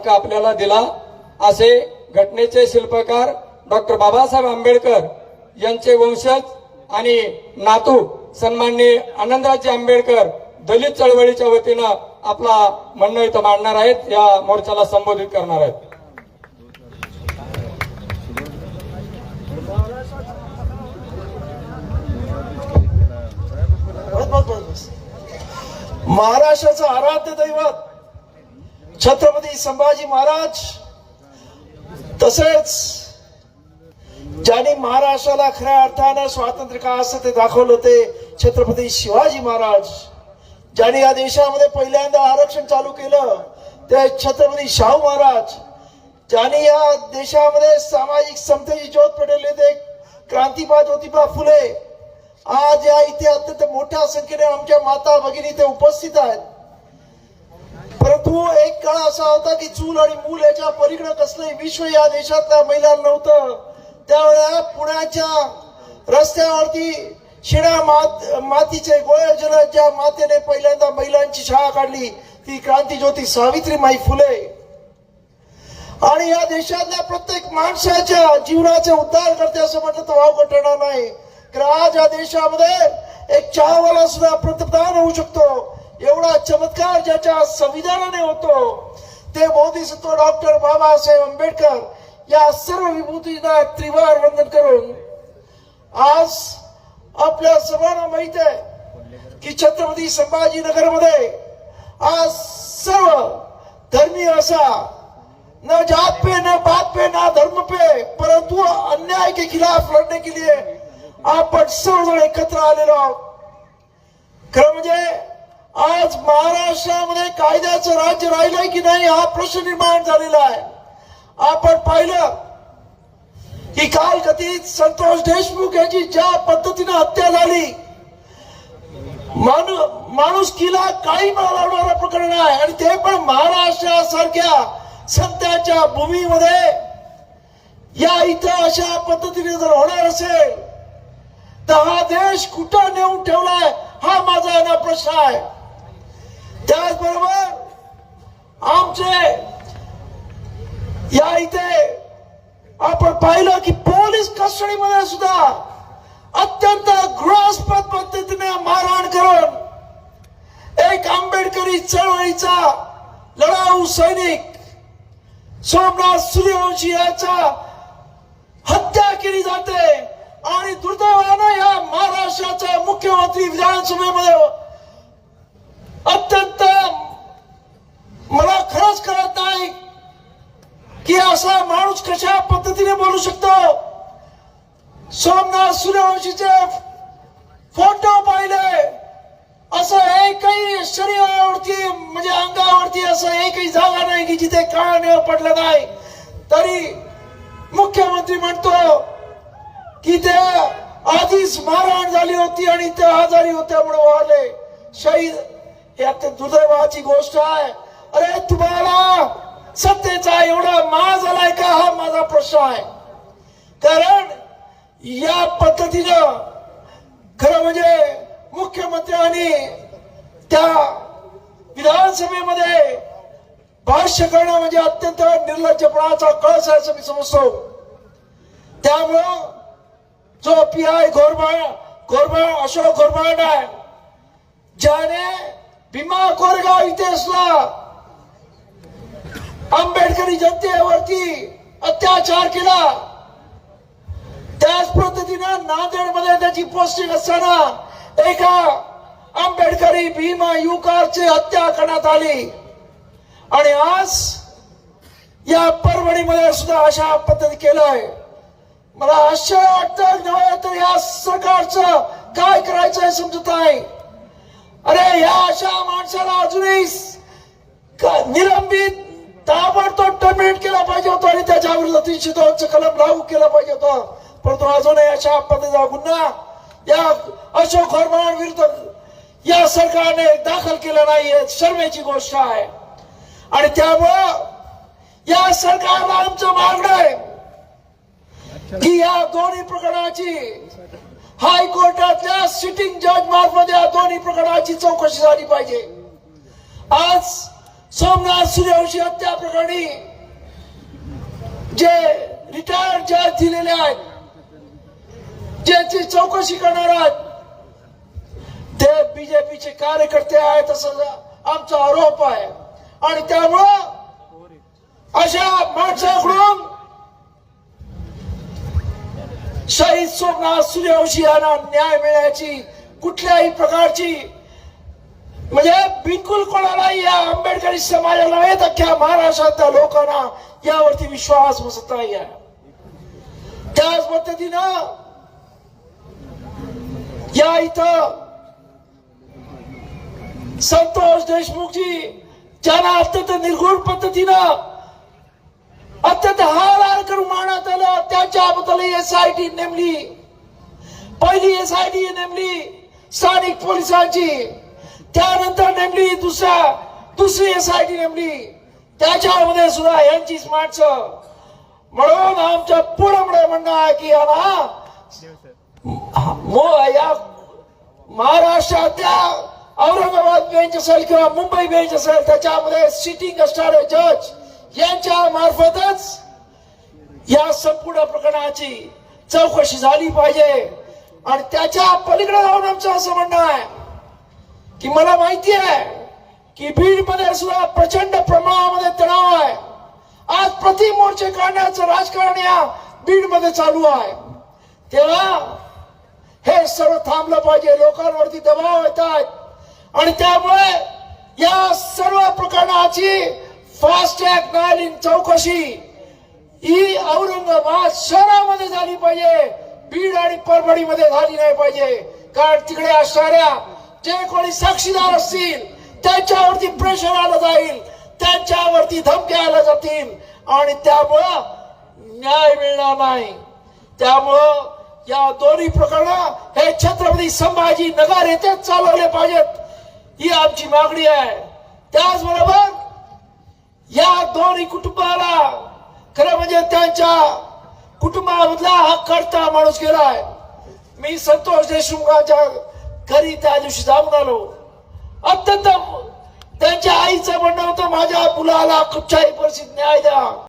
हक्क आपल्याला दिला असे घटनेचे शिल्पकार डॉक्टर बाबासाहेब आंबेडकर यांचे वंशज आणि नातू सन्माननीय आनंदराजे आंबेडकर दलित चळवळीच्या वतीनं आपला म्हणणं इथं मांडणार आहेत या मोर्चाला संबोधित करणार आहेत. महाराष्ट्राचं आराध्य दैवत छत्रपती संभाजी महाराज. तसेच ज्यांनी महाराष्ट्राला खऱ्या अर्थानं स्वातंत्र्य का असं ते दाखवलं ते छत्रपती शिवाजी महाराज. ज्यांनी या देशामध्ये पहिल्यांदा आरक्षण चालू केलं ते छत्रपती शाहू महाराज. ज्यांनी या देशामध्ये सामाजिक समतेची ज्योत पेटवली ते क्रांतीबा ज्योतिबा फुले. आज या इथे अत्यंत मोठ्या संख्येने आमच्या माता भगिनी ते उपस्थित आहेत. तो एक काळ असा होता की चूल आणि मूल याच्या पलीकडे कसलंही विश्व या देशातल्या महिलांना नव्हतं. त्यावेळेला पुण्याच्या रस्त्यावरती शिड्या मात मातीचे गोळे जल ज्या मातेने पहिल्यांदा महिलांची शाळा काढली ती क्रांती ज्योती सावित्रीमाई फुले. आणि या देशातल्या प्रत्येक माणसाच्या जीवनाचे उद्धार करते असं म्हटलं तर वाव ठरणार नाही. कारण आज या देशामध्ये एक चहावाला सुद्धा पंतप्रधान होऊ शकतो. एवढा चमत्कार ज्याच्या संविधानाने होतो ते बोधिसत्व डॉक्टर बाबासाहेब आंबेडकर या सर्व विभूतींना त्रिवार वंदन करून आज आपल्या सर्वांना माहीत आहे की छत्रपती संभाजीनगरमध्ये आज सर्व धर्मीय असा न जात पे न बात पे ना धर्म पे परंतु अन्याय के खिलाफ लढणे के लिए आपण सर्वजण एकत्र आलेलो आहोत. खरं म्हणजे आज महाराष्ट्रामध्ये कायद्याचं राज्य राहिलंय की नाही हा प्रश्न निर्माण झालेला आहे. आपण पाहिलं की काल कथित संतोष देशमुख यांची ज्या पद्धतीने हत्या झाली माणू किला काही लावणारा प्रकरण आहे आणि ते पण महाराष्ट्रासारख्या संत्याच्या भूमीमध्ये. या इथं अशा पद्धतीने जर होणार असेल तर हा देश कुठं नेऊन ठेवलाय हा माझा प्रश्न आहे. त्याचबरोबर आमचे या इथे आपण पाहिलं की पोलीस कस्टडीमध्ये सुद्धा अत्यंत घृणास्पद पद्धतीने मारहाण करून एक आंबेडकरी चळवळीचा लढाऊ सैनिक सोमनाथ सूर्यवंशी याचा हत्या केली जाते आणि दुर्दैवानं या महाराष्ट्राचा मुख्यमंत्री विधानसभेमध्ये अत्यंत मला खरंच कळत नाही की असा माणूस कशा पद्धतीने बोलू शकतो. सोमनाथ सूर्यवंशीचे फोटो पाहिले. असं एकही शरीरावरती म्हणजे अंगावरती असं एकही जागा नाही की जिथे काळ निळ पडलं नाही. तरी मुख्यमंत्री म्हणतो की ते आधीच मारहाण झाली होती आणि ते आजारी होत्यामुळे वारले शहीद हे अत्यंत दुर्दैवाची गोष्ट आहे. अरे तुम्हाला सत्तेचा एवढा माज आलाय का? हा माझा प्रश्न आहे. कारण या पद्धतीनं खरं म्हणजे मुख्यमंत्र्यांनी त्या विधानसभेमध्ये भाष्य करणं म्हणजे अत्यंत निर्लज्जपणाचा कळस आहे असं मी समजतो. त्यामुळं जो पी आय घोरबाळ घोरबाळ अशोक घोरबाळ आहे ज्याने भीमा कोरेगाव इतिहासला आंबेडकरी जनतेवरती अत्याचार केला. त्याच पद्धतीनं नांदेडमध्ये त्याची पोस्टिंग असताना एका आंबेडकरी भीमा युकारची हत्या करण्यात आली. आणि आज या परभणीमध्ये सुद्धा अशा पद्धती केलंय. मला आश्चर्य वाटतं नव्हे तर या सरकारचं काय करायचं हे समजत आहे अरे या अशा माणसाला अजूनही निलंबित ताबडतोब टर्मिनेट केला पाहिजे होता आणि त्याच्या विरुद्ध तीनशे दोनचं कलम लागू केला पाहिजे होता. परंतु अजूनही अशा पद्धतीचा गुन्हा या अशोक हरमान विरुद्ध या सरकारने दाखल केला नाही शर्मेची गोष्ट आहे. आणि त्यामुळं या सरकारला आमचं मागणं आहे की या दोन्ही प्रकरणाची हायकोर्टातल्या सिटिंग जज मार्फत या दोन्ही प्रकरणाची चौकशी झाली पाहिजे. आज सोमनाथ सूर्यवंशी हत्या प्रकरणी जे रिटायर्ड जज दिलेले आहेत ज्याची चौकशी करणार आहेत ते बीजेपीचे कार्यकर्ते आहेत असं आमचा आरोप आहे. आणि त्यामुळं अशा माणसाकडून शहीद सोमनाथ सूर्यवंशी यांना न्याय मिळण्याची कुठल्याही प्रकारची म्हणजे बिलकुल कोणालाही या आंबेडकरी समाजाला येत अख्ख्या महाराष्ट्रातल्या लोकांना यावरती विश्वास बसत नाही आहे. त्याच पद्धतीनं या इथं संतोष देशमुखजी ज्यांना अत्यंत निर्गुण पद्धतीनं अत्यंत हालाल करून मारण्यात आलं. त्याच्याबद्दल एस आय टी नेमली. पहिली एस आय टी नेमली. स्थानिक पोलिसांची. त्यानंतर नेमली दुसऱ्या दुसरी एस आय टी नेमली. त्याच्यामध्ये सुद्धा यांचीच माणसं. म्हणून आमच्या पुढे म्हणणं आहे की या महाराष्ट्रातल्या औरंगाबाद बेंच असेल किंवा मुंबई बेंच असेल त्याच्यामध्ये सिटिंग असणारे जज यांच्या मार्फतच या संपूर्ण प्रकरणाची चौकशी झाली पाहिजे. आणि त्याच्या पलीकडे जाऊन आमचं असं म्हणणं आहे की मला माहिती आहे की बीडमध्ये सुद्धा प्रचंड प्रमाणामध्ये तणाव आहे. आज प्रति मोर्चे काढण्याचं राजकारण या बीडमध्ये चालू आहे. तेव्हा हे सर्व थांबलं पाहिजे. लोकांवरती दबाव येत आहेत. आणि त्यामुळे या सर्व प्रकरणाची फास्ट ट्रॅक न्यायालयीन चौकशी ही औरंगाबाद शहरामध्ये झाली पाहिजे. बीड आणि परभणीमध्ये झाली नाही पाहिजे. कारण तिकडे असणाऱ्या जे कोणी साक्षीदार असतील त्यांच्यावरती प्रेशर आलं जाईल. त्यांच्यावरती धमक्या आल्या जातील. आणि त्यामुळं न्याय मिळणार नाही. त्यामुळं या दोन्ही प्रकरण हे छत्रपती संभाजी नगर येथेच चालवले पाहिजेत. ही आमची मागणी आहे. त्याचबरोबर या दोन्ही कुटुंबाला खरं म्हणजे त्यांच्या कुटुंबामधला हा करता माणूस गेलाय. मी संतोष देशमुखांच्या घरी त्या दिवशी जाऊन आलो. अत्यंत त्यांच्या आईचं म्हणणं होतं माझ्या मुलाला कुठच्याही परिस्थितीत न्याय द्या.